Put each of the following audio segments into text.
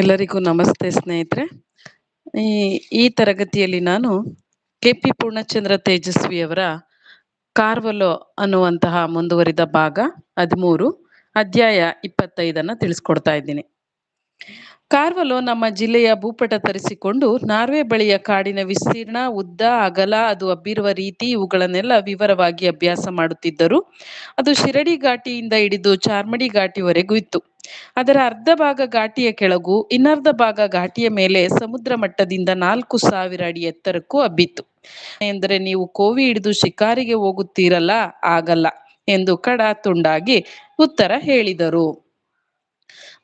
ಎಲ್ಲರಿಗೂ ನಮಸ್ತೆ ಸ್ನೇಹಿತರೆ. ಈ ತರಗತಿಯಲ್ಲಿ ನಾನು ಕೆ ಪಿ ಪೂರ್ಣಚಂದ್ರ ತೇಜಸ್ವಿಯವರ ಕಾರ್ವಲೋ ಅನ್ನುವಂತಹ ಮುಂದುವರಿದ ಭಾಗ ಹದಿಮೂರು, ಅಧ್ಯಾಯ ಇಪ್ಪತ್ತೈದನ್ನು ತಿಳಿಸ್ಕೊಡ್ತಾ ಇದ್ದೀನಿ. ಕಾರ್ವಲೋ ನಮ್ಮ ಜಿಲ್ಲೆಯ ಭೂಪಟ ತರಿಸಿಕೊಂಡು ನಾರ್ವೆ ಬಳಿಯ ಕಾಡಿನ ವಿಸ್ತೀರ್ಣ, ಉದ್ದ, ಅಗಲ ಅದು ಹಬ್ಬಿರುವ ರೀತಿ ಇವುಗಳನ್ನೆಲ್ಲ ವಿವರವಾಗಿ ಅಭ್ಯಾಸ ಮಾಡುತ್ತಿದ್ದರು. ಅದು ಶಿರಡಿ ಘಾಟಿಯಿಂದ ಹಿಡಿದು ಚಾರ್ಮಡಿ ಘಾಟಿವರೆಗೂ ಇತ್ತು. ಅದರ ಅರ್ಧ ಭಾಗ ಘಾಟಿಯ ಕೆಳಗೂ, ಇನ್ನರ್ಧ ಭಾಗ ಘಾಟಿಯ ಮೇಲೆ ಸಮುದ್ರ ಮಟ್ಟದಿಂದ ನಾಲ್ಕು ಸಾವಿರ ಅಡಿ ಎತ್ತರಕ್ಕೂ ಹಬ್ಬಿತ್ತು. ಎಂದರೆ ನೀವು ಕೋವಿ ಹಿಡಿದು ಶಿಕಾರಿಗೆ ಹೋಗುತ್ತೀರಲ್ಲ, ಆಗಲ್ಲ ಎಂದು ಕಡ ತುಂಡಾಗಿ ಉತ್ತರ ಹೇಳಿದರು.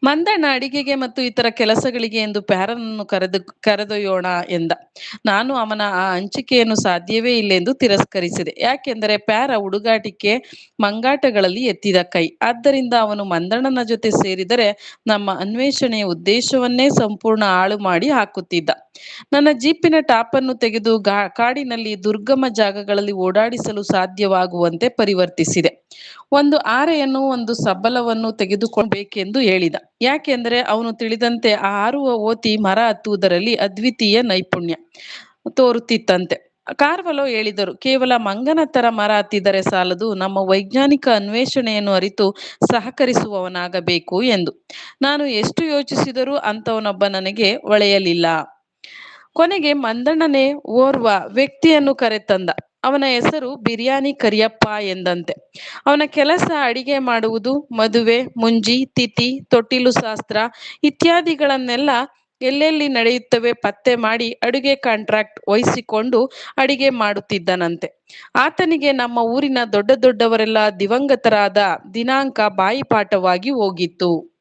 ಮಂದಣ್ಣ ಅಡಿಗೆಗೆ ಮತ್ತು ಇತರ ಕೆಲಸಗಳಿಗೆ ಎಂದು ಪ್ಯಾರನನ್ನು ಕರೆದು ಕರೆದೊಯ್ಯೋಣ ಎಂದ. ನಾನು ಅವನ ಆ ಹಂಚಿಕೆಯನ್ನು ಸಾಧ್ಯವೇ ಇಲ್ಲೆಂದು ತಿರಸ್ಕರಿಸಿದೆ. ಯಾಕೆಂದರೆ ಪ್ಯಾರ ಹುಡುಗಾಟಿಕೆ ಮಂಗಾಟಗಳಲ್ಲಿ ಎತ್ತಿದ ಕೈ. ಆದ್ದರಿಂದ ಅವನು ಮಂದಣ್ಣನ ಜೊತೆ ಸೇರಿದರೆ ನಮ್ಮ ಅನ್ವೇಷಣೆಯ ಉದ್ದೇಶವನ್ನೇ ಸಂಪೂರ್ಣ ಹಾಳು ಮಾಡಿ ಹಾಕುತ್ತಿದ್ದ. ನನ್ನ ಜೀಪಿನ ಟಾಪನ್ನು ತೆಗೆದು ಗಾ ಕಾಡಿನಲ್ಲಿ ದುರ್ಗಮ ಜಾಗಗಳಲ್ಲಿ ಓಡಾಡಿಸಲು ಸಾಧ್ಯವಾಗುವಂತೆ ಪರಿವರ್ತಿಸಿದೆ. ಒಂದು ಆರೆಯನ್ನು ಒಂದು ಸಬ್ಬಲವನ್ನು ತೆಗೆದುಕೊಳ್ಬೇಕೆಂದು ಹೇಳಿದ. ಯಾಕೆಂದರೆ ಅವನು ತಿಳಿದಂತೆ ಆ ಹಾರುವ ಓತಿ ಮರ ಹತ್ತುವುದರಲ್ಲಿ ಅದ್ವಿತೀಯ ನೈಪುಣ್ಯ ತೋರುತ್ತಿತ್ತಂತೆ. ಕಾರ್ವಲೋ ಹೇಳಿದರು, ಕೇವಲ ಮಂಗನ ತರ ಮರ ಹತ್ತಿದರೆ ಸಾಲದು, ನಮ್ಮ ವೈಜ್ಞಾನಿಕ ಅನ್ವೇಷಣೆಯನ್ನು ಅರಿತು ಸಹಕರಿಸುವವನಾಗಬೇಕು ಎಂದು. ನಾನು ಎಷ್ಟು ಯೋಚಿಸಿದರೂ ಅಂಥವನೊಬ್ಬ ನನಗೆ ಒಳೆಯಲಿಲ್ಲ. ಕೊನೆಗೆ ಮಂದಣ್ಣನೆ ಓರ್ವ ವ್ಯಕ್ತಿಯನ್ನು ಕರೆತಂದ. ಅವನ ಹೆಸರು ಬಿರಿಯಾನಿ ಕರಿಯಪ್ಪ ಎಂದಂತೆ. ಅವನ ಕೆಲಸ ಅಡಿಗೆ ಮಾಡುವುದು, ಮದುವೆ, ಮುಂಜಿ, ತಿಥಿ, ತೊಟ್ಟಿಲು ಶಾಸ್ತ್ರ ಇತ್ಯಾದಿಗಳನ್ನೆಲ್ಲ ಎಲ್ಲೆಲ್ಲಿ ನಡೆಯುತ್ತವೆ ಪತ್ತೆ ಮಾಡಿ ಅಡುಗೆ ಕಾಂಟ್ರಾಕ್ಟ್ ವಹಿಸಿಕೊಂಡು ಅಡಿಗೆ ಮಾಡುತ್ತಿದ್ದನಂತೆ. ಆತನಿಗೆ ನಮ್ಮ ಊರಿನ ದೊಡ್ಡ ದೊಡ್ಡವರೆಲ್ಲ ದಿವಂಗತರಾದ ದಿನಾಂಕ ಬಾಯಿಪಾಠವಾಗಿ ಹೋಗಿತ್ತು.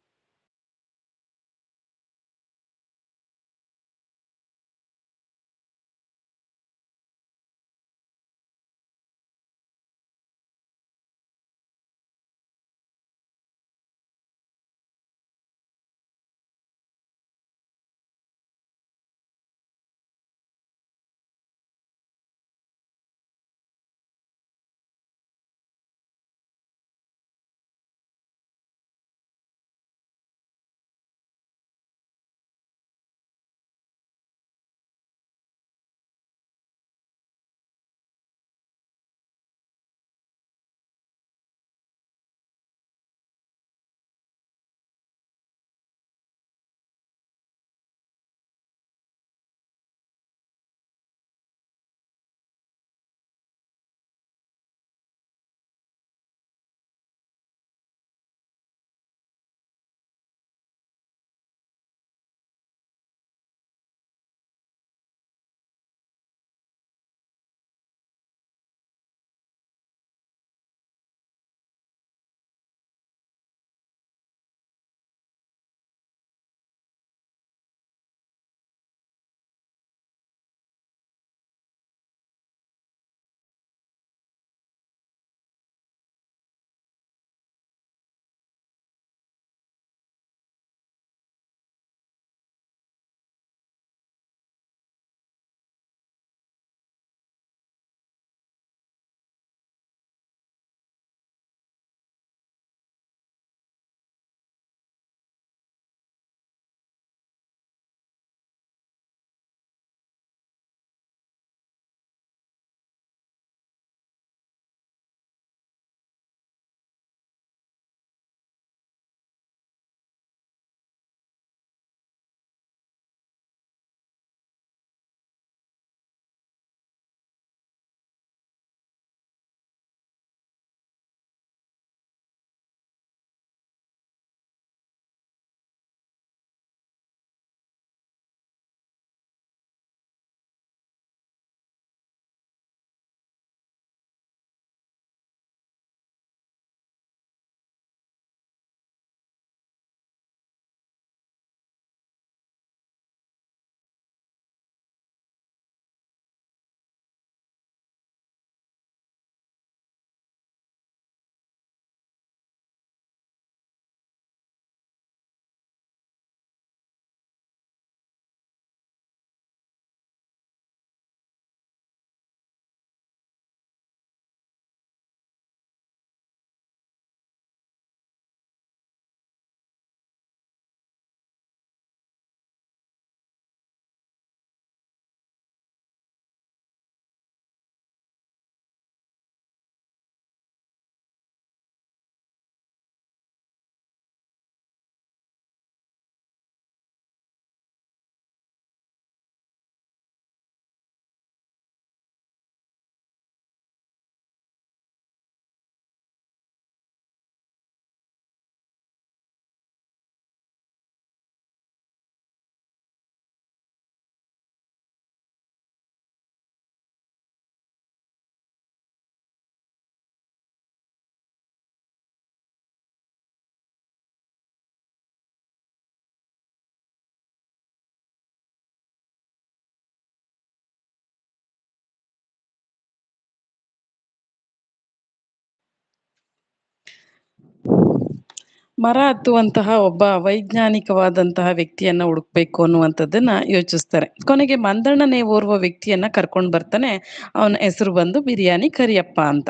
ಮರ ಹತ್ತುವಂತಹ ಒಬ್ಬ ವೈಜ್ಞಾನಿಕವಾದಂತಹ ವ್ಯಕ್ತಿಯನ್ನ ಹುಡುಕ್ಬೇಕು ಅನ್ನುವಂಥದ್ದನ್ನ ಯೋಚಿಸ್ತಾರೆ. ಕೊನೆಗೆ ಮಂದಣ್ಣನೇ ಓರ್ವ ವ್ಯಕ್ತಿಯನ್ನ ಕರ್ಕೊಂಡು ಬರ್ತಾನೆ. ಅವನ ಹೆಸರು ಬಂದು ಬಿರಿಯಾನಿ ಕರಿಯಪ್ಪ ಅಂತ.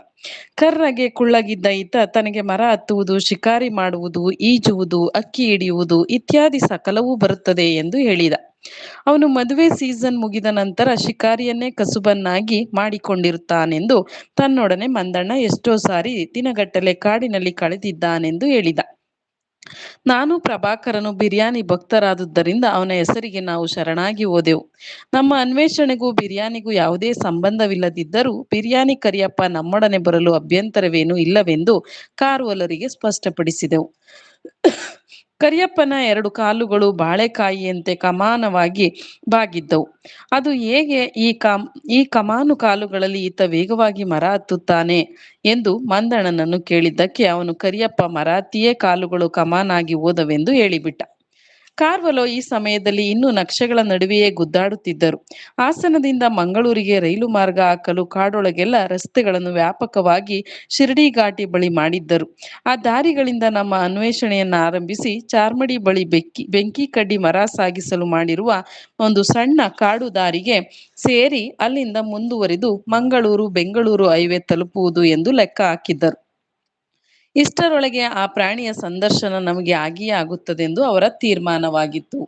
ಕರ್ರಗೆ ಕುಳ್ಳಗಿದ್ದ ಈತ ತನಗೆ ಮರ ಹತ್ತುವುದು, ಶಿಕಾರಿ ಮಾಡುವುದು, ಈಜುವುದು, ಅಕ್ಕಿ ಹಿಡಿಯುವುದು ಇತ್ಯಾದಿ ಸಕಲವೂ ಬರುತ್ತದೆ ಎಂದು ಹೇಳಿದ. ಅವನು ಮದುವೆ ಸೀಸನ್ ಮುಗಿದ ನಂತರ ಶಿಕಾರಿಯನ್ನೇ ಕಸುಬನ್ನಾಗಿ ಮಾಡಿಕೊಂಡಿರುತ್ತಾನೆಂದು ತನ್ನೊಡನೆ ಮಂದಣ್ಣ ಎಷ್ಟೋ ಸಾರಿ ದಿನಗಟ್ಟಲೆ ಕಾಡಿನಲ್ಲಿ ಕಳೆದಿದ್ದಾನೆಂದು ಹೇಳಿದ. ನಾನು ಪ್ರಭಾಕರನು ಬಿರಿಯಾನಿ ಭಕ್ತರಾದದ್ದರಿಂದ ಅವನ ಹೆಸರಿಗೆ ನಾವು ಶರಣಾಗಿ ಹೋದೆವು. ನಮ್ಮ ಅನ್ವೇಷಣೆಗೂ ಬಿರಿಯಾನಿಗೂ ಯಾವುದೇ ಸಂಬಂಧವಿಲ್ಲದಿದ್ದರೂ ಬಿರಿಯಾನಿ ಕರಿಯಪ್ಪ ನಮ್ಮೊಡನೆ ಬರಲು ಅಭ್ಯಂತರವೇನೂ ಇಲ್ಲವೆಂದು ಕಾರುವಲರಿಗೆ ಸ್ಪಷ್ಟಪಡಿಸಿದೆವು. ಕರಿಯಪ್ಪನ ಎರಡು ಕಾಲುಗಳು ಬಾಳೆಕಾಯಿಯಂತೆ ಕಮಾನವಾಗಿ ಬಾಗಿದ್ದವು. ಅದು ಹೇಗೆ ಈ ಕಮ್ ಈ ಕಮಾನು ಕಾಲುಗಳಲ್ಲಿ ಈತ ವೇಗವಾಗಿ ಮರ ಹತ್ತುತ್ತಾನೆ ಎಂದು ಮಂದಣ್ಣನನ್ನು ಕೇಳಿದ್ದಕ್ಕೆ ಅವನು ಕರಿಯಪ್ಪ ಮರಾತಿಯೇ ಕಾಲುಗಳು ಕಮಾನಾಗಿ ಹೋದವೆಂದು ಹೇಳಿಬಿಟ್ಟ. ಕಾರ್ವಲೋ ಈ ಸಮಯದಲ್ಲಿ ಇನ್ನೂ ನಕ್ಷೆಗಳ ನಡುವೆಯೇ ಗುದ್ದಾಡುತ್ತಿದ್ದರು. ಹಾಸನದಿಂದ ಮಂಗಳೂರಿಗೆ ರೈಲು ಮಾರ್ಗ ಹಾಕಲು ಕಾಡೊಳಗೆಲ್ಲ ರಸ್ತೆಗಳನ್ನು ವ್ಯಾಪಕವಾಗಿ ಶಿರಡಿ ಘಾಟಿ ಬಳಿ ಮಾಡಿದ್ದರು. ಆ ದಾರಿಗಳಿಂದ ನಮ್ಮ ಅನ್ವೇಷಣೆಯನ್ನು ಆರಂಭಿಸಿ ಚಾರ್ಮಡಿ ಬಳಿ ಬೆಕ್ಕಿ, ಬೆಂಕಿ ಕಡ್ಡಿ ಮರ ಸಾಗಿಸಲು ಮಾಡಿರುವ ಒಂದು ಸಣ್ಣ ಕಾಡು ದಾರಿಗೆ ಸೇರಿ ಅಲ್ಲಿಂದ ಮುಂದುವರಿದು ಮಂಗಳೂರು, ಬೆಂಗಳೂರು ಹೈವೇ ತಲುಪುವುದು ಎಂದು ಲೆಕ್ಕ ಹಾಕಿದ್ದರು. ಇಷ್ಟರೊಳಗೆ ಆ ಪ್ರಾಣಿಯ ಸಂದರ್ಶನ ನಮಗೆ ಆಗಿಯೇ ಆಗುತ್ತದೆಂದು ಅವರ ತೀರ್ಮಾನವಾಗಿತ್ತು.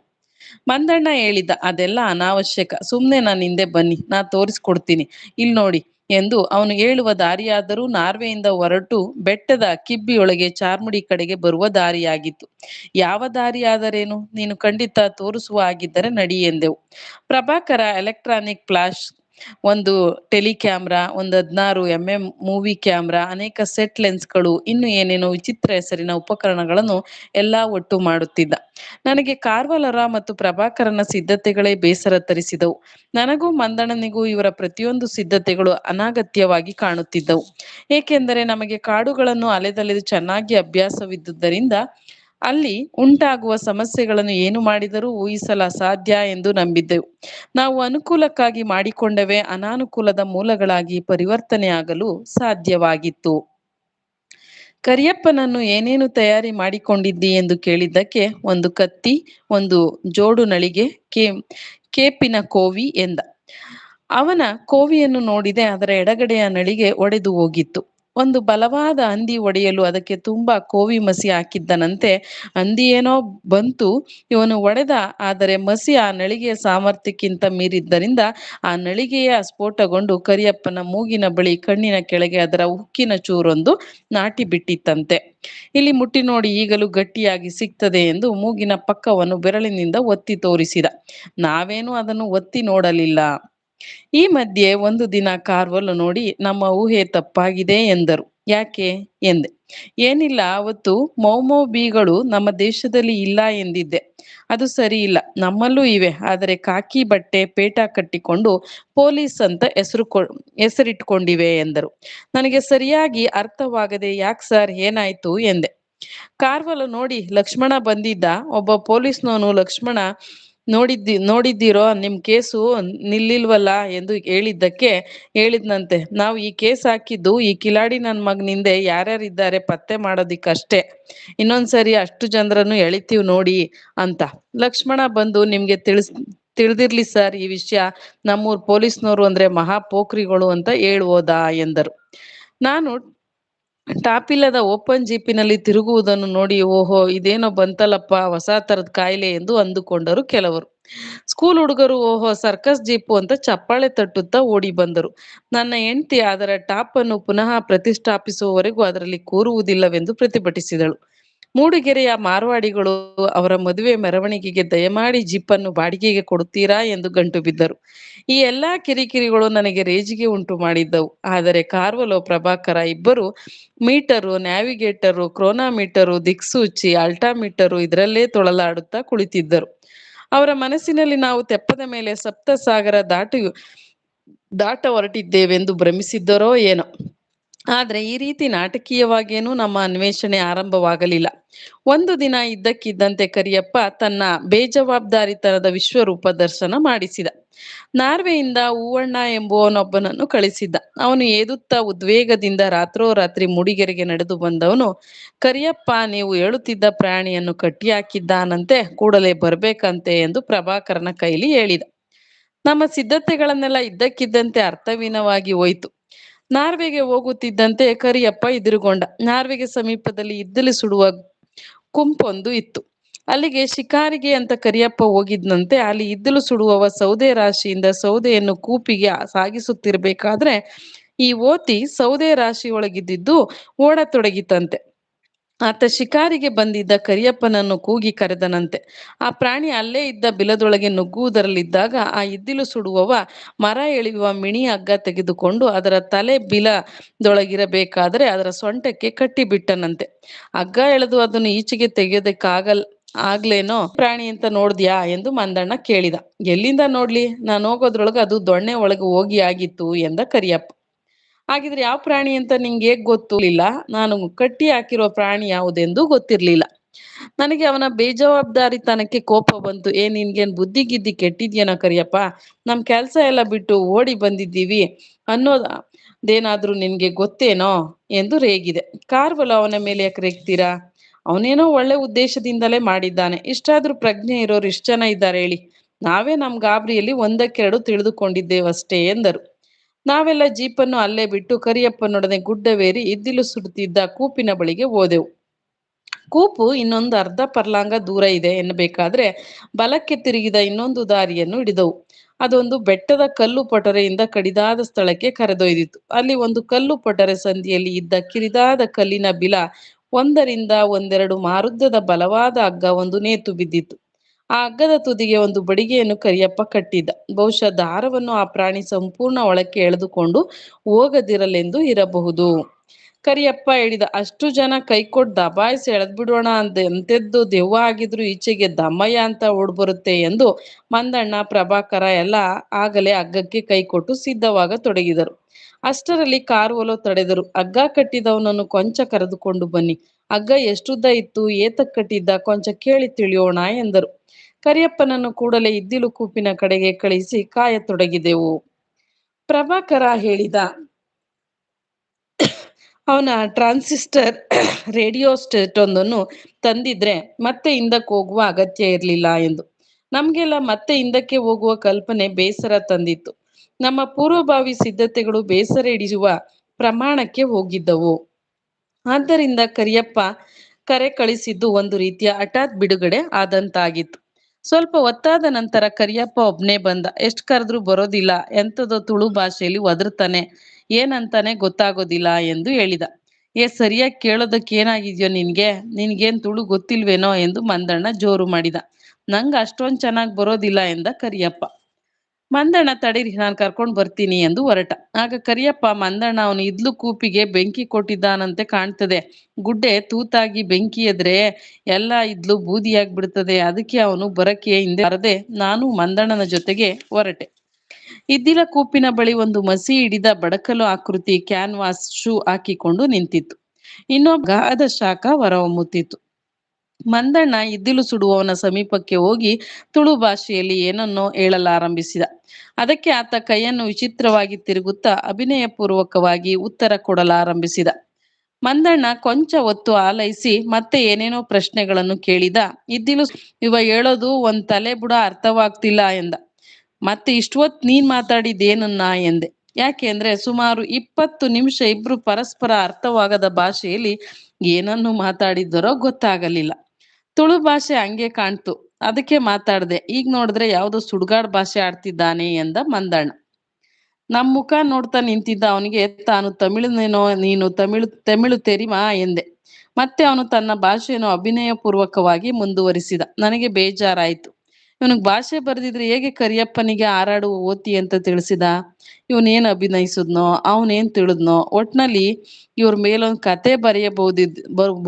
ಮಂದಣ್ಣ ಹೇಳಿದ ಅದೆಲ್ಲ ಅನಾವಶ್ಯಕ. ಸುಮ್ಮನೆ ನಾನು ಹಿಂದೆ ಬನ್ನಿ, ನಾ ತೋರಿಸ್ಕೊಡ್ತೀನಿ. ಇಲ್ಲಿ ನೋಡಿ ಎಂದು ಅವನು ಹೇಳುವ ದಾರಿಯಾದರೂ ನಾರ್ವೆಯಿಂದ ಹೊರಟು ಬೆಟ್ಟದ ಕಿಬ್ಬಿಯೊಳಗೆ ಚಾರ್ಮುಡಿ ಕಡೆಗೆ ಬರುವ ದಾರಿಯಾಗಿತ್ತು. ಯಾವ ದಾರಿಯಾದರೇನು? ನೀನು ಖಂಡಿತ ತೋರಿಸುವ ಆಗಿದ್ದರೆ ನಡಿ ಎಂದೆವು. ಪ್ರಭಾಕರ ಎಲೆಕ್ಟ್ರಾನಿಕ್ ಫ್ಲಾಶ್ ಒಂದು ಟೆಲಿ ಕ್ಯಾಮ್ರಾ ಒಂದು ಹದಿನಾರು ಎಂ ಎಂ ಮೂವಿ ಕ್ಯಾಮ್ರಾ, ಅನೇಕ ಸೆಟ್ ಲೆನ್ಸ್ಗಳು, ಇನ್ನು ಏನೇನೋ ವಿಚಿತ್ರ ಹೆಸರಿನ ಉಪಕರಣಗಳನ್ನು ಎಲ್ಲಾ ಒಟ್ಟು ಮಾಡುತ್ತಿದ್ದ. ನನಗೆ ಕಾರ್ವಲರ ಮತ್ತು ಪ್ರಭಾಕರನ ಸಿದ್ಧತೆಗಳೇ ಬೇಸರ ತರಿಸಿದವು. ನನಗೂ ಮಂದಣ್ಣನಿಗೂ ಇವರ ಪ್ರತಿಯೊಂದು ಸಿದ್ಧತೆಗಳು ಅನಾಗತ್ಯವಾಗಿ ಕಾಣುತ್ತಿದ್ದವು. ಏಕೆಂದರೆ ನಮಗೆ ಕಾಡುಗಳನ್ನು ಅಲೆದಲೆದು ಚೆನ್ನಾಗಿ ಅಭ್ಯಾಸವಿದ್ದುದರಿಂದ ಅಲ್ಲಿ ಉಂಟಾಗುವ ಸಮಸ್ಯೆಗಳನ್ನು ಏನು ಮಾಡಿದರೂ ಊಹಿಸಲು ಸಾಧ್ಯ ಎಂದು ನಂಬಿದ್ದೆವು. ನಾವು ಅನುಕೂಲಕ್ಕಾಗಿ ಮಾಡಿಕೊಂಡವೇ ಅನಾನುಕೂಲದ ಮೂಲಗಳಾಗಿ ಪರಿವರ್ತನೆಯಾಗಲು ಸಾಧ್ಯವಾಗಿತ್ತು. ಕರಿಯಪ್ಪನನ್ನು ಏನೇನು ತಯಾರಿ ಮಾಡಿಕೊಂಡಿದ್ದಿ ಎಂದು ಕೇಳಿದ್ದಕ್ಕೆ ಒಂದು ಕತ್ತಿ, ಒಂದು ಜೋಡು ನಳಿಗೆ, ಕೇ, ಕೇಪಿನ ಕೋವಿ ಎಂದ. ಅವನ ಕೋವಿಯನ್ನು ನೋಡಿದೆ, ಅದರ ಎಡಗಡೆಯ ನಳಿಗೆ ಒಡೆದು ಹೋಗಿತ್ತು. ಒಂದು ಬಲವಾದ ಹಂದಿ ಒಡೆಯಲು ಅದಕ್ಕೆ ತುಂಬಾ ಕೋವಿ ಮಸಿ ಹಾಕಿದ್ದನಂತೆ. ಅಂದಿ ಏನೋ ಬಂತು, ಇವನು ಒಡೆದ, ಆದರೆ ಮಸಿ ಆ ನಳಿಗೆಯ ಸಾಮರ್ಥ್ಯಕ್ಕಿಂತ ಮೀರಿದ್ದರಿಂದ ಆ ನಳಿಗೆಯ ಸ್ಫೋಟಗೊಂಡು ಕರಿಯಪ್ಪನ ಮೂಗಿನ ಬಳಿ ಕಣ್ಣಿನ ಕೆಳಗೆ ಅದರ ಉಕ್ಕಿನ ಚೂರೊಂದು ನಾಟಿ ಬಿಟ್ಟಿತ್ತಂತೆ. ಇಲ್ಲಿ ಮುಟ್ಟಿ ನೋಡಿ ಈಗಲೂ ಗಟ್ಟಿಯಾಗಿ ಸಿಗ್ತದೆ ಎಂದು ಮೂಗಿನ ಪಕ್ಕವನ್ನು ಬೆರಳಿನಿಂದ ಒತ್ತಿ ತೋರಿಸಿದ. ನಾವೇನು ಅದನ್ನು ಒತ್ತಿ ನೋಡಲಿಲ್ಲ. ಈ ಮಧ್ಯೆ ಒಂದು ದಿನ ಕಾರ್ವಲು ನೋಡಿ, ನಮ್ಮ ಊಹೆ ತಪ್ಪಾಗಿದೆ ಎಂದರು. ಯಾಕೆ? ಎಂದೆ. ಏನಿಲ್ಲ, ಅವತ್ತು ಮೌಮೋ ಬೀಗಳು ನಮ್ಮ ದೇಶದಲ್ಲಿ ಇಲ್ಲ ಎಂದಿದ್ದೆ. ಅದು ಸರಿ ಇಲ್ಲ. ನಮ್ಮಲ್ಲೂ ಇವೆ. ಆದರೆ ಕಾಕಿ ಬಟ್ಟೆ ಪೇಟ ಕಟ್ಟಿಕೊಂಡು ಪೊಲೀಸ್ ಅಂತ ಹೆಸರು ಹೆಸರಿಟ್ಕೊಂಡಿವೆ ಎಂದರು. ನನಗೆ ಸರಿಯಾಗಿ ಅರ್ಥವಾಗದೆ, ಯಾಕೆ ಸರ್ ಏನಾಯ್ತು ಎಂದೆ. ಕಾರ್ವಲು ನೋಡಿ ಲಕ್ಷ್ಮಣ ಬಂದಿದ್ದ. ಒಬ್ಬ ಪೊಲೀಸ್ನವನು ಲಕ್ಷ್ಮಣ ನೋಡಿದ್ದಿ, ನೋಡಿದ್ದೀರೋ? ನಿಮ್ ಕೇಸು ನಿಲ್ಲಿಲ್ವಲ್ಲ ಎಂದು ಹೇಳಿದ್ದಕ್ಕೆ ಹೇಳಿದ್ನಂತೆ. ನಾವು ಈ ಕೇಸ್ ಹಾಕಿದ್ದು ಈ ಕಿಲಾಡಿ ನನ್ನ ಮಗನಿಂದೆ ಯಾರ್ಯಾರಿದ್ದಾರೆ? ಪತ್ತೆ ಮಾಡೋದಿಕ್ಕಷ್ಟೇ. ಇನ್ನೊಂದ್ಸರಿ ಅಷ್ಟು ಜನರನ್ನು ಎಳಿತೀವಿ ನೋಡಿ ಅಂತ. ಲಕ್ಷ್ಮಣ ಬಂದು ನಿಮ್ಗೆ ತಿಳಿಸ್, ತಿಳಿದಿರ್ಲಿ ಸರ್ ಈ ವಿಷಯ. ನಮ್ಮೂರ್ ಪೊಲೀಸ್ನವರು ಅಂದ್ರೆ ಮಹಾ ಪೋಖ್ರಿಗಳು ಅಂತ ಹೇಳ್ಬೋದಾ ಎಂದರು. ನಾನು ಟಾಪಿಲ್ಲದ ಓಪನ್ ಜೀಪಿನಲ್ಲಿ ತಿರುಗುವುದನ್ನು ನೋಡಿ, ಓಹೋ, ಇದೇನೋ ಬಂತಲ್ಲಪ್ಪ, ಹೊಸ ತರದ ಕಾಯಿಲೆ ಎಂದು ಅಂದುಕೊಂಡರು ಕೆಲವರು. ಸ್ಕೂಲ್ ಹುಡುಗರು, ಓಹೋ, ಸರ್ಕಸ್ ಜೀಪು ಅಂತ ಚಪ್ಪಾಳೆ ತಟ್ಟುತ್ತಾ ಓಡಿ ಬಂದರು. ನನ್ನ ಹೆಂಡತಿ ಅದರ ಟಾಪ್ ಅನ್ನು ಪುನಃ ಪ್ರತಿಷ್ಠಾಪಿಸುವವರೆಗೂ ಅದರಲ್ಲಿ ಕೂರುವುದಿಲ್ಲವೆಂದು ಪ್ರತಿಭಟಿಸಿದಳು. ಮೂಡಿಗೆರೆಯ ಮಾರ್ವಾಡಿಗಳು ಅವರ ಮದುವೆ ಮೆರವಣಿಗೆಗೆ ದಯಮಾಡಿ ಅನ್ನು ಬಾಡಿಗೆಗೆ ಕೊಡುತ್ತೀರಾ ಎಂದು ಗಂಟು ಬಿದ್ದರು. ಈ ಎಲ್ಲಾ ಕಿರಿಕಿರಿಗಳು ನನಗೆ ರೇಜಿಗೆ ಉಂಟು ಮಾಡಿದ್ದವು. ಆದರೆ ಕಾರ್ವಲೋ ಪ್ರಭಾಕರ ಇಬ್ಬರು ಮೀಟರು, ನ್ಯಾವಿಗೇಟರು, ಕ್ರೋನಾಮೀಟರು, ದಿಕ್ಸೂಚಿ ಅಲ್ಟಾಮೀಟರು ಇದರಲ್ಲೇ ತೊಳಲಾಡುತ್ತಾ ಕುಳಿತಿದ್ದರು. ಅವರ ಮನಸ್ಸಿನಲ್ಲಿ ನಾವು ತೆಪ್ಪದ ಮೇಲೆ ಸಪ್ತ ಸಾಗರ ದಾಟಿ ದಾಟ ಹೊರಟಿದ್ದೇವೆಂದು ಭ್ರಮಿಸಿದ್ದರೋ ಏನೋ. ಆದ್ರೆ ಈ ರೀತಿ ನಾಟಕೀಯವಾಗೇನೂ ನಮ್ಮ ಅನ್ವೇಷಣೆ ಆರಂಭವಾಗಲಿಲ್ಲ. ಒಂದು ದಿನ ಇದ್ದಕ್ಕಿದ್ದಂತೆ ಕರಿಯಪ್ಪ ತನ್ನ ಬೇಜವಾಬ್ದಾರಿತನದ ವಿಶ್ವರೂಪ ದರ್ಶನ ಮಾಡಿಸಿದ. ನಾರ್ವೆಯಿಂದ ಹೂವಣ್ಣ ಎಂಬುವನೊಬ್ಬನನ್ನು ಕಳಿಸಿದ್ದ. ಅವನು ಏದುತ್ತಾ ಉದ್ವೇಗದಿಂದ ರಾತ್ರೋರಾತ್ರಿ ಮೂಡಿಗೆರೆಗೆ ನಡೆದು ಬಂದವನು, ಕರಿಯಪ್ಪ, ನೀವು ಹೇಳುತ್ತಿದ್ದ ಪ್ರಾಣಿಯನ್ನು ಕಟ್ಟಿ ಹಾಕಿದ್ದಾನಂತೆ ಕೂಡಲೇ ಬರ್ಬೇಕಂತೆ ಎಂದು ಪ್ರಭಾಕರನ ಕೈಲಿ ಹೇಳಿದ. ನಮ್ಮ ಸಿದ್ಧತೆಗಳನ್ನೆಲ್ಲ ಇದ್ದಕ್ಕಿದ್ದಂತೆ ಅರ್ಥವೀನವಾಗಿ ಹೋಯಿತು. ನಾರ್ವೆಗೆ ಹೋಗುತ್ತಿದ್ದಂತೆ ಕರಿಯಪ್ಪ ಎದುರುಗೊಂಡ. ನಾರ್ವೆಗೆ ಸಮೀಪದಲ್ಲಿ ಇದ್ದಲು ಸುಡುವ ಕುಂಪೊಂದು ಇತ್ತು. ಅಲ್ಲಿಗೆ ಶಿಕಾರಿಗೆ ಅಂತ ಕರಿಯಪ್ಪ ಹೋಗಿದ್ದಂತೆ ಅಲ್ಲಿ ಇದ್ದಲು ಸುಡುವವ ಸೌದೆ ರಾಶಿಯಿಂದ ಸೌದೆಯನ್ನು ಕೂಪಿಗೆ ಸಾಗಿಸುತ್ತಿರಬೇಕಾದ್ರೆ ಈ ಓತಿ ಸೌದೆ ರಾಶಿ ಒಳಗಿದ್ದಿದ್ದು ಓಡತೊಡಗಿತಂತೆ. ಆತ ಶಿಕಾರಿಗೆ ಬಂದಿದ್ದ ಕರಿಯಪ್ಪನನ್ನು ಕೂಗಿ ಕರೆದನಂತೆ. ಆ ಪ್ರಾಣಿ ಅಲ್ಲೇ ಇದ್ದ ಬಿಲದೊಳಗೆ ನುಗ್ಗುವುದರಲ್ಲಿದ್ದಾಗ ಆ ಇದ್ದಿಲು ಸುಡುವವ ಮರ ಎಳೆಯುವ ಮಿಣಿ ಹಗ್ಗ ತೆಗೆದುಕೊಂಡು ಅದರ ತಲೆ ಬಿಲದೊಳಗಿರಬೇಕಾದ್ರೆ ಅದರ ಸೊಂಟಕ್ಕೆ ಕಟ್ಟಿಬಿಟ್ಟನಂತೆ. ಹಗ್ಗ ಎಳೆದು ಅದನ್ನು ಈಚೆಗೆ ತೆಗೆಯೋದಕ್ಕಾಗಲ್, ಆಗ್ಲೇನೋ ಪ್ರಾಣಿ ಅಂತ ನೋಡ್ದ್ಯಾ ಎಂದು ಮಂದಣ್ಣ ಕೇಳಿದ. ಎಲ್ಲಿಂದ ನೋಡ್ಲಿ? ನಾನು ಹೋಗೋದ್ರೊಳಗೆ ಅದು ದೊಣ್ಣೆ ಒಳಗೆ ಹೋಗಿ ಆಗಿತ್ತು ಎಂದ ಕರಿಯಪ್ಪ. ಹಾಗಿದ್ರೆ ಯಾವ ಪ್ರಾಣಿ ಅಂತ ನಿಂಗೆ ಹೇಗ್ ಗೊತ್ತಿಲ್ಲ ನಾನು ಕಟ್ಟಿ ಹಾಕಿರೋ ಪ್ರಾಣಿ ಯಾವುದೆಂದು ಗೊತ್ತಿರ್ಲಿಲ್ಲ. ನನಗೆ ಅವನ ಬೇಜವಾಬ್ದಾರಿತನಕ್ಕೆ ಕೋಪ ಬಂತು. ಏ, ನಿನ್ಗೇನ್ ಬುದ್ಧಿ ಗಿದ್ದಿ ಕೆಟ್ಟಿದ್ಯನ ಕರಿಯಪ್ಪ. ನಮ್ ಕೆಲ್ಸ ಎಲ್ಲ ಬಿಟ್ಟು ಓಡಿ ಬಂದಿದ್ದೀವಿ. ಅನ್ನೋದೇನಾದ್ರೂ ನಿನ್ಗೆ ಗೊತ್ತೇನೋ ಎಂದು ರೇಗಿದೆ. ಕಾರ್ವಲು ಅವನ ಮೇಲೆ ಯಾಕೆ ರೇಗ್ತೀರಾ? ಅವನೇನೋ ಒಳ್ಳೆ ಉದ್ದೇಶದಿಂದಲೇ ಮಾಡಿದ್ದಾನೆ. ಇಷ್ಟಾದ್ರೂ ಪ್ರಜ್ಞೆ ಇರೋರು ಇಷ್ಟು ಜನ ಇದ್ದಾರೆ ಹೇಳಿ. ನಾವೇ ನಮ್ ಗಾಬರಿಯಲ್ಲಿ ಒಂದಕ್ಕೆರಡು ತಿಳಿದುಕೊಂಡಿದ್ದೇವಷ್ಟೇ ಎಂದರು. ನಾವೆಲ್ಲ ಜೀಪನ್ನು ಅಲ್ಲೇ ಬಿಟ್ಟು ಕರಿಯಪ್ಪನೊಡನೆ ಗುಡ್ಡವೇರಿ ಇದ್ದಿಲು ಸುಡುತ್ತಿದ್ದ ಕೂಪಿನ ಬಳಿಗೆ ಹೋದೆವು. ಕೂಪು ಇನ್ನೊಂದು ಅರ್ಧ ಪರ್ಲಾಂಗ ದೂರ ಇದೆ ಎನ್ನಬೇಕಾದ್ರೆ ಬಲಕ್ಕೆ ತಿರುಗಿದ ಇನ್ನೊಂದು ದಾರಿಯನ್ನು ಹಿಡಿದವು. ಅದೊಂದು ಬೆಟ್ಟದ ಕಲ್ಲು ಪೊಟರೆಯಿಂದ ಕಡಿದಾದ ಸ್ಥಳಕ್ಕೆ ಕರೆದೊಯ್ದಿತು ಅಲ್ಲಿ ಒಂದು ಕಲ್ಲು ಪೊಟರೆ ಸಂದಿಯಲ್ಲಿ ಇದ್ದ ಕಿರಿದಾದ ಕಲ್ಲಿನ ಬಿಲ ಒಂದರಿಂದ ಒಂದೆರಡು ಮಾರುದ್ದದ ಬಲವಾದ ಅಗ್ಗ ಒಂದು ನೇತು ಬಿದ್ದಿತ್ತು. ಆ ಹಗ್ಗದ ತುದಿಗೆ ಒಂದು ಬಡಿಗೆಯನ್ನು ಕರಿಯಪ್ಪ ಕಟ್ಟಿದ್ದ. ಬಹುಶಃ ದಾರವನ್ನು ಆ ಪ್ರಾಣಿ ಸಂಪೂರ್ಣ ಒಳಕ್ಕೆ ಎಳೆದುಕೊಂಡು ಹೋಗದಿರಲೆಂದು ಇರಬಹುದು. ಕರಿಯಪ್ಪ ಹೇಳಿದ, ಅಷ್ಟು ಜನ ಕೈಕೊಟ್ಟು ಕೊಟ್ಟು ದಬಾಯಿಸಿ ಎಳೆದ್ಬಿಡೋಣ ಅಂತ ಎಂತೆದ್ದು ದೆವ್ವ ಆಗಿದ್ರು ಈಚೆಗೆ ದಮ್ಮಯ್ಯ ಅಂತ ಓಡ್ಬರುತ್ತೆ ಎಂದು ಮಂದಣ್ಣ, ಪ್ರಭಾಕರ ಎಲ್ಲ ಆಗಲೇ ಹಗ್ಗಕ್ಕೆ ಕೈ ಕೊಟ್ಟು ಸಿದ್ಧವಾಗ ತೊಡಗಿದರು. ಅಷ್ಟರಲ್ಲಿ ಕಾರ್ ಒಲೋ ತಡೆದರು. ಹಗ್ಗ ಕಟ್ಟಿದವನನ್ನು ಕೊಂಚ ಕರೆದುಕೊಂಡು ಬನ್ನಿ. ಹಗ್ಗ ಎಷ್ಟುದ್ದ ಇತ್ತು, ಏತಕ್ ಕಟ್ಟಿದ್ದ, ಕೊಂಚ ಕೇಳಿ ತಿಳಿಯೋಣ ಎಂದರು. ಕರಿಯಪ್ಪನನ್ನು ಕೂಡಲೇ ಇದ್ದಿಲು ಕೂಪಿನ ಕಡೆಗೆ ಕಳಿಸಿ ಕಾಯತೊಡಗಿದೆವು. ಪ್ರಭಾಕರ ಹೇಳಿದ, ಅವನ ಟ್ರಾನ್ಸಿಸ್ಟರ್ ರೇಡಿಯೋ ಸ್ಟೇಟ್ ಒಂದನ್ನು ತಂದಿದ್ರೆ ಮತ್ತೆ ಹಿಂದಕ್ಕೆ ಹೋಗುವ ಅಗತ್ಯ ಇರಲಿಲ್ಲ ಎಂದು. ನಮ್ಗೆಲ್ಲ ಮತ್ತೆ ಹಿಂದಕ್ಕೆ ಹೋಗುವ ಕಲ್ಪನೆ ಬೇಸರ ತಂದಿತ್ತು. ನಮ್ಮ ಪೂರ್ವಭಾವಿ ಸಿದ್ಧತೆಗಳು ಬೇಸರ ಹಿಡಿಯುವ ಪ್ರಮಾಣಕ್ಕೆ ಹೋಗಿದ್ದವು. ಆದ್ದರಿಂದ ಕರಿಯಪ್ಪ ಕರೆ ಕಳಿಸಿದ್ದು ಒಂದು ರೀತಿಯ ಹಠಾತ್ ಬಿಡುಗಡೆ ಆದಂತಾಗಿತ್ತು. ಸ್ವಲ್ಪ ಒತ್ತಾದ ನಂತರ ಕರಿಯಪ್ಪ ಒಬ್ನೇ ಬಂದ. ಎಷ್ಟ್ ಕರೆದ್ರು ಬರೋದಿಲ್ಲ. ಎಂಥದೋ ತುಳು ಭಾಷೆಯಲ್ಲಿ ಒದರ್ತಾನೆ ಏನಂತಾನೆ ಗೊತ್ತಾಗೋದಿಲ್ಲ ಎಂದು ಹೇಳಿದ. ಏ, ಸರಿಯಾಗಿ ಕೇಳೋದಕ್ಕೆ ಏನಾಗಿದ್ಯೋ ನಿನ್ಗೆ? ನಿನ್ಗೇನ್ ತುಳು ಗೊತ್ತಿಲ್ವೇನೋ ಎಂದು ಮಂದಣ್ಣ ಜೋರು ಮಾಡಿದ. ನಂಗ್ ಅಷ್ಟೊಂದ್ ಚೆನ್ನಾಗ್ ಬರೋದಿಲ್ಲ ಎಂದ ಕರಿಯಪ್ಪ. ಮಂದಣ್ಣ ತಡೀರಿ, ನಾನು ಕರ್ಕೊಂಡ್ ಬರ್ತೀನಿ ಎಂದು ಹೊರಟ. ಆಗ ಕರಿಯಪ್ಪ, ಮಂದಣ್ಣ, ಅವನು ಇದ್ಲು ಕೂಪಿಗೆ ಬೆಂಕಿ ಕೊಟ್ಟಿದ್ದಾನಂತೆ ಕಾಣ್ತದೆ. ಗುಡ್ಡೆ ತೂತಾಗಿ ಬೆಂಕಿ ಎದ್ರೆ ಎಲ್ಲ ಇದ್ಲು ಬೂದಿಯಾಗಿ ಬಿಡ್ತದೆ ಅದಕ್ಕೆ ಅವನು ಬರಕ್ಕೆ ಹಿಂದೆ ಬರದೆ ನಾನು ಮಂದಣ್ಣನ ಜೊತೆಗೆ ಹೊರಟೆ. ಇದ್ದಿಲ ಕೂಪಿನ ಬಳಿ ಒಂದು ಮಸಿ ಹಿಡಿದ ಬಡಕಲು ಆಕೃತಿ ಕ್ಯಾನ್ವಾಸ್ ಶೂ ಹಾಕಿಕೊಂಡು ನಿಂತಿತ್ತು. ಇನ್ನೊಬ್ಬ ಗಾದ ಶಾಖ ಹೊರಹೊಮ್ಮುತ್ತಿತ್ತು. ಮಂದಣ್ಣ ಇದ್ದಿಲು ಸುಡುವವನ ಸಮೀಪಕ್ಕೆ ಹೋಗಿ ತುಳು ಭಾಷೆಯಲ್ಲಿ ಏನನ್ನೋ ಹೇಳಲಾರಂಭಿಸಿದ. ಅದಕ್ಕೆ ಆತ ಕೈಯನ್ನು ವಿಚಿತ್ರವಾಗಿ ತಿರುಗುತ್ತಾ ಅಭಿನಯ ಪೂರ್ವಕವಾಗಿ ಉತ್ತರ ಕೊಡಲಾರಂಭಿಸಿದ. ಮಂದಣ್ಣ ಕೊಂಚ ಹೊತ್ತು ಆಲೈಸಿ ಮತ್ತೆ ಏನೇನೋ ಪ್ರಶ್ನೆಗಳನ್ನು ಕೇಳಿದ. ಇದ್ದಿಲು ಇವ ಹೇಳೋದು ಒಂದ್ ತಲೆ ಬುಡ ಅರ್ಥವಾಗ್ತಿಲ್ಲ ಎಂದ. ಮತ್ತೆ ಇಷ್ಟೊತ್ ನೀನ್ ಮಾತಾಡಿದ್ದೇನನ್ನ ಎಂದೆ. ಯಾಕೆಂದ್ರೆ ಸುಮಾರು ಇಪ್ಪತ್ತು ನಿಮಿಷ ಇಬ್ರು ಪರಸ್ಪರ ಅರ್ಥವಾಗದ ಭಾಷೆಯಲ್ಲಿ ಏನನ್ನು ಮಾತಾಡಿದ್ದರೋ ಗೊತ್ತಾಗಲಿಲ್ಲ. ತುಳು ಭಾಷೆ ಹಂಗೆ ಕಾಣ್ತು. ಅದಕ್ಕೆ ಮಾತಾಡ್ದೆ. ಈಗ ನೋಡಿದ್ರೆ ಯಾವುದೋ ಸುಡ್ಗಾಡ್ ಭಾಷೆ ಆಡ್ತಿದ್ದಾನೆ ಎಂದ ಮಂದಣ್ಣ. ನಮ್ ಮುಖ ನೋಡ್ತಾ ನಿಂತಿದ್ದ ಅವನಿಗೆ, ತಾನು ತಮಿಳುನೇನೋ, ನೀನು ತಮಿಳು ತಮಿಳು ತೆರಿಮಾ? ಎಂದೆ. ಮತ್ತೆ ಅವನು ತನ್ನ ಭಾಷೆಯನ್ನು ಅಭಿನಯ ಪೂರ್ವಕವಾಗಿ ಮುಂದುವರಿಸಿದ. ನನಗೆ ಬೇಜಾರಾಯ್ತು. ಇವನಿಗೆ ಭಾಷೆ ಬರೆದಿದ್ರೆ ಹೇಗೆ ಕರಿಯಪ್ಪನಿಗೆ ಆರಾಡು ಓತಿ ಅಂತ ತಿಳಿಸಿದ? ಇವನೇನ್ ಅಭಿನಯಿಸಿದ್ನೋ ಅವನೇನ್ ತಿಳಿದ್ನೋ, ಒಟ್ನಲ್ಲಿ ಇವ್ರ ಮೇಲೊಂದು ಕತೆ ಬರೆಯಬಹುದಿದ್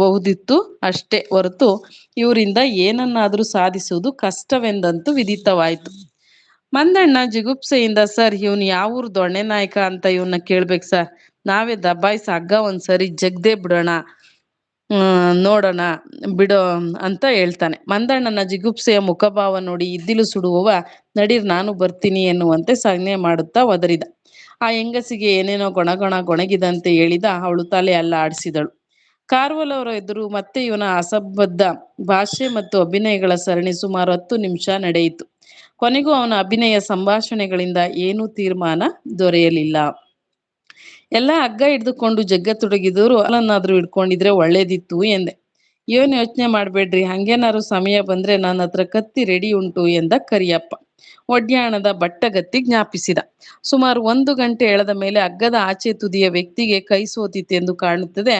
ಬಹುದಿತ್ತು ಅಷ್ಟೇ ಹೊರತು ಇವರಿಂದ ಏನನ್ನಾದ್ರೂ ಸಾಧಿಸುವುದು ಕಷ್ಟವೆಂದಂತೂ ವಿದಿತವಾಯಿತು ಮಂದಣ್ಣ ಜಿಗುಪ್ಸೆಯಿಂದ, ಸರ್, ಇವನ್ ಯಾವೂರ್ ದೊಣ್ಣೆ ನಾಯಕ ಅಂತ ಇವನ್ನ ಕೇಳ್ಬೇಕು ಸರ್. ನಾವೇ ದಬ್ಬಾಯಿಸಿ ಹಗ್ಗ ಒಂದ್ಸರಿ ಜಗ್ದೇ ಬಿಡೋಣ. ನೋಡೋಣ, ಬಿಡೋ ಅಂತ ಹೇಳ್ತಾನೆ. ಮಂದಣ್ಣನ ಜಿಗುಪ್ಸೆಯ ಮುಖಭಾವ ನೋಡಿ ಇದ್ದಿಲು ಸುಡುವವ, ನಡೀರ್ ನಾನು ಬರ್ತೀನಿ ಎನ್ನುವಂತೆ ಸಂಜ್ಞೆ ಮಾಡುತ್ತಾ ಒದರಿದ. ಆ ಹೆಂಗಸಿಗೆ ಏನೇನೋ ಗೊಣಗೊಣ ಗೊಣಗಿದಂತೆ ಹೇಳಿದ ಅವಳು ತಲೆ ಅಲ್ಲ ಆಡಿಸಿದಳು ಕಾರ್ವಲ್ ಅವರ ಎದುರು ಮತ್ತೆ ಇವನ ಅಸಬದ್ಧ ಭಾಷೆ ಮತ್ತು ಅಭಿನಯಗಳ ಸರಣಿ ಸುಮಾರು ಹತ್ತು ನಿಮಿಷ ನಡೆಯಿತು. ಕೊನೆಗೂ ಅವನ ಅಭಿನಯ ಸಂಭಾಷಣೆಗಳಿಂದ ಏನೂ ತೀರ್ಮಾನ ದೊರೆಯಲಿಲ್ಲ. ಎಲ್ಲ ಹಗ್ಗ ಹಿಡಿದುಕೊಂಡು ಜಗ್ಗತೊಡಗಿದವರು ಅಲ್ಲನ್ನಾದ್ರೂ ಹಿಡ್ಕೊಂಡಿದ್ರೆ ಒಳ್ಳೇದಿತ್ತು ಎಂದೆ. ಏನು ಯೋಚನೆ ಮಾಡಬೇಡ್ರಿ, ಹಂಗೇನಾದ್ರು ಸಮಯ ಬಂದ್ರೆ ನನ್ನ ಹತ್ರ ಕತ್ತಿ ರೆಡಿ ಉಂಟು ಎಂದ ಕರಿಯಪ್ಪ. ಒಡ್ಯಾಣದ ಬಟ್ಟಗತ್ತಿ ಜ್ಞಾಪಿಸಿದ. ಸುಮಾರು ಒಂದು ಗಂಟೆ ಎಳೆದ ಮೇಲೆ ಹಗ್ಗದ ಆಚೆ ತುದಿಯ ವ್ಯಕ್ತಿಗೆ ಕೈ ಎಂದು ಕಾಣುತ್ತದೆ,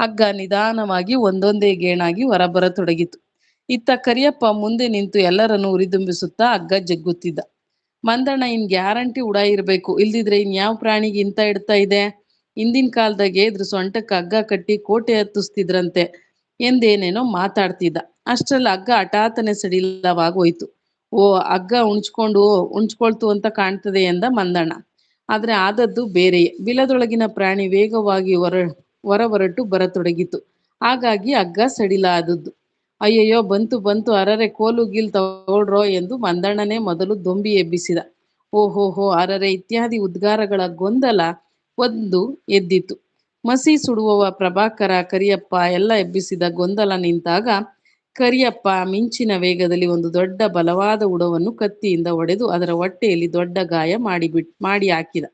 ಹಗ್ಗ ನಿಧಾನವಾಗಿ ಒಂದೊಂದೇ ಗೇಣಾಗಿ ಹೊರಬರತೊಡಗಿತು. ಇತ್ತ ಕರಿಯಪ್ಪ ಮುಂದೆ ನಿಂತು ಎಲ್ಲರನ್ನು ಉರಿದುಂಬಿಸುತ್ತಾ ಹಗ್ಗ ಜಗ್ಗುತ್ತಿದ್ದ. ಮಂದಣ್ಣ ಇನ್ ಗ್ಯಾರಂಟಿ ಉಡ ಇರ್ಬೇಕು. ಇಲ್ದಿದ್ರೆ ಇನ್ಯಾವ ಪ್ರಾಣಿಗೆ ಇಂತ ಇಡ್ತಾ ಇದೆ? ಹಿಂದಿನ ಕಾಲದಾಗೆ ಇದ್ರ ಸೊಂಟಕ್ಕೆ ಹಗ್ಗ ಕಟ್ಟಿ ಕೋಟೆ ಹತ್ತಿಸ್ತಿದ್ರಂತೆ. ಎಂದೇನೇನೋ ಮಾತಾಡ್ತಿದ್ದ. ಅಷ್ಟ್ರಲ್ಲಿ ಹಗ್ಗ ಹಠಾತನೆ ಸಡಿಲವಾಗೋಯ್ತು. ಓ, ಹಗ್ಗ ಉಣ್ಚ್ಕೊಂಡು ಉಣ್ಚ್ಕೊಳ್ತು ಅಂತ ಕಾಣ್ತದೆ ಎಂದ ಮಂದಣ್ಣ. ಆದ್ರೆ ಆದದ್ದು ಬೇರೆಯೇ. ಬಿಲದೊಳಗಿನ ಪ್ರಾಣಿ ವೇಗವಾಗಿ ಹೊರ ಹೊರ ಹೊರಟು ಬರತೊಡಗಿತು. ಹಾಗಾಗಿ ಹಗ್ಗ ಸಡಿಲ ಆದದ್ದು. ಅಯ್ಯಯ್ಯೋ, ಬಂತು ಬಂತು, ಅರರೆ, ಕೋಲು, ಗಿಲ್ ತಗೊಳ್ರೋ ಎಂದು ಮಂದಣ್ಣನೇ ಮೊದಲು ದೊಂಬಿ ಎಬ್ಬಿಸಿದ. ಓಹೋಹೋ ಅರರೆ, ಇತ್ಯಾದಿ ಉದ್ಗಾರಗಳ ಗೊಂದಲ ಒಂದು ಎದ್ದಿತು ಮಸಿ ಸುಡುವವ ಪ್ರಭಾಕರ, ಕರಿಯಪ್ಪ ಎಲ್ಲ ಎಬ್ಬಿಸಿದ ಗೊಂದಲ ನಿಂತಾಗ ಕರಿಯಪ್ಪ ಮಿಂಚಿನ ವೇಗದಲ್ಲಿ ಒಂದು ದೊಡ್ಡ ಬಲವಾದ ಉಡವನ್ನು ಕತ್ತಿಯಿಂದ ಒಡೆದು ಅದರ ಹೊಟ್ಟೆಯಲ್ಲಿ ದೊಡ್ಡ ಗಾಯ ಮಾಡಿಬಿಟ್, ಮಾಡಿ ಹಾಕಿದ.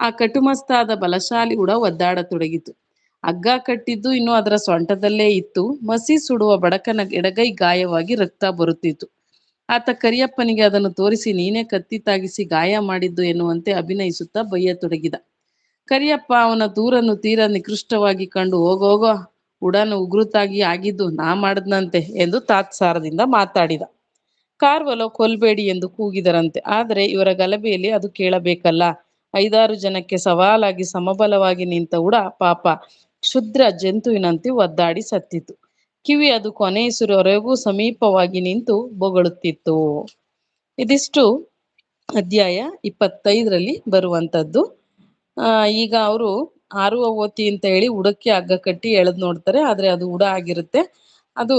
ಆ ಕಟುಮಸ್ತಾದ ಬಲಶಾಲಿ ಉಡ ಒದ್ದಾಡತೊಡಗಿತು. ಹಗ್ಗ ಕಟ್ಟಿದ್ದು ಇನ್ನು ಅದರ ಸೊಂಟದಲ್ಲೇ ಇತ್ತು. ಮಸಿ ಸುಡುವ ಬಡಕನ ಎಡಗೈ ಗಾಯವಾಗಿ ರಕ್ತ ಬರುತ್ತಿತ್ತು. ಆತ ಕರಿಯಪ್ಪನಿಗೆ ಅದನ್ನು ತೋರಿಸಿ, ನೀನೇ ಕತ್ತಿ ತಾಗಿಸಿ ಗಾಯ ಮಾಡಿದ್ದು ಎನ್ನುವಂತೆ ಅಭಿನಯಿಸುತ್ತಾ ಬೈಯತೊಡಗಿದ. ಕರಿಯಪ್ಪ ಅವನ ದೂರನ್ನು ತೀರ ನಿಕೃಷ್ಟವಾಗಿ ಕಂಡು, ಹೋಗೋಗೋ, ಉಡನ ಉಗುರುತಾಗಿ ಆಗಿದ್ದು ನಾ ಮಾಡದ್ನಂತೆ ಎಂದು ತಾತ್ಸಾರದಿಂದ ಮಾತಾಡಿದ. ಕಾರ್ವಲೋ ಕೊಲ್ಬೇಡಿ ಎಂದು ಕೂಗಿದರಂತೆ. ಆದರೆ ಇವರ ಗಲಭೆಯಲ್ಲಿ ಅದು ಕೇಳಬೇಕಲ್ಲ. ಐದಾರು ಜನಕ್ಕೆ ಸವಾಲಾಗಿ ಸಮಬಲವಾಗಿ ನಿಂತ ಉಡ, ಪಾಪ. ಕ್ಷುದ್ರ ಜಂತುವಿನಂತೆ ಒದ್ದಾಡಿ ಸತ್ತಿತು. ಕಿವಿ ಅದು ಕೊನೆಯುಸಿರವರೆಗೂ ಸಮೀಪವಾಗಿ ನಿಂತು ಬೊಗಳುತ್ತಿತ್ತು. ಇದಿಷ್ಟು ಅಧ್ಯಾಯ ಇಪ್ಪತ್ತೈದರಲ್ಲಿ ಬರುವಂಥದ್ದು. ಈಗ ಅವರು ಆರುವ ಓತಿ ಅಂತ ಹೇಳಿ ಉಡಕ್ಕೆ ಹಗ್ಗ ಕಟ್ಟಿ ಎಳೆದ್ ನೋಡ್ತಾರೆ, ಆದ್ರೆ ಅದು ಉಡ ಆಗಿರುತ್ತೆ. ಅದು